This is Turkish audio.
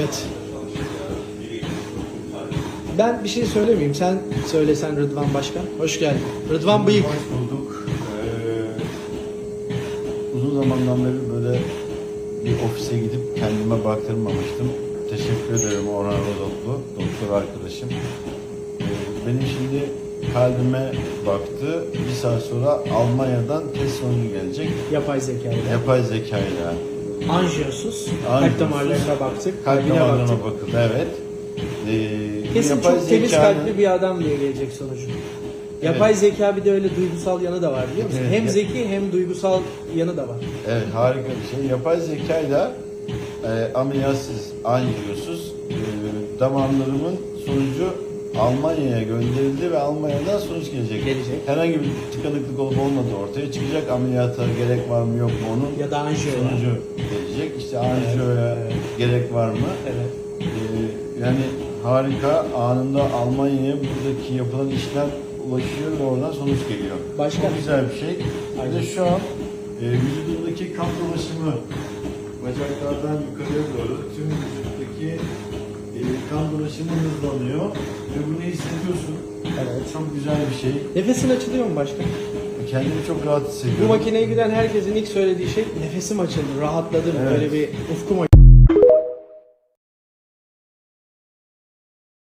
Evet. Ben bir şey söylemeyeyim. Sen söylesen Rıdvan Başkan. Hoş geldin. Rıdvan Bıyık. Hoş bulduk. Ee, uzun zamandan beri böyle bir ofise gidip kendime baktırmamıştım. Teşekkür ederim Orhan Rodoklu, doktor arkadaşım. Ee, benim şimdi kalbime baktı. Bir saat sonra Almanya'dan test sonucu gelecek. Yapay zekayla. Yapay zekayla. Anjiyosuz. Kalp damarlarına baktık. Kalp Kalbine baktık. damarlarına bakıldı, evet. Ee, Kesin yapay çok temiz zekanın- kalpli bir adam diye gelecek sonucu. Yapay zeka bir de öyle duygusal yanı da var biliyor musun? Evet. Hem zeki hem duygusal yanı da var. Evet harika bir şey. Yapay zekayla e, ameliyatsız, anjiyosuz e, damarlarımın sonucu Almanya'ya gönderildi ve Almanya'dan sonuç gelecek. Gelecek. Herhangi bir tıkanıklık olup olmadığı ortaya çıkacak. Ameliyata gerek var mı yok mu onun Ya da anjiyo. sonucu gelecek. İşte anjiyoya Evet, gerek var mı? Evet. E, yani harika anında Almanya'ya buradaki yapılan işlem ulaşıyor ve oradan sonuç geliyor. Başka? Çok güzel bir şey. Bir Aynen. de şu an e, vücudundaki kan dolaşımı bacaklardan yukarıya doğru tüm vücuttaki e, dolaşımı hızlanıyor ve bunu hissediyorsun. Evet. Çok güzel bir şey. Nefesin açılıyor mu başkan? Kendimi çok rahat hissediyorum. Bu makineye giden herkesin ilk söylediği şey nefesim açıldı, rahatladım. Evet. Böyle bir ufkum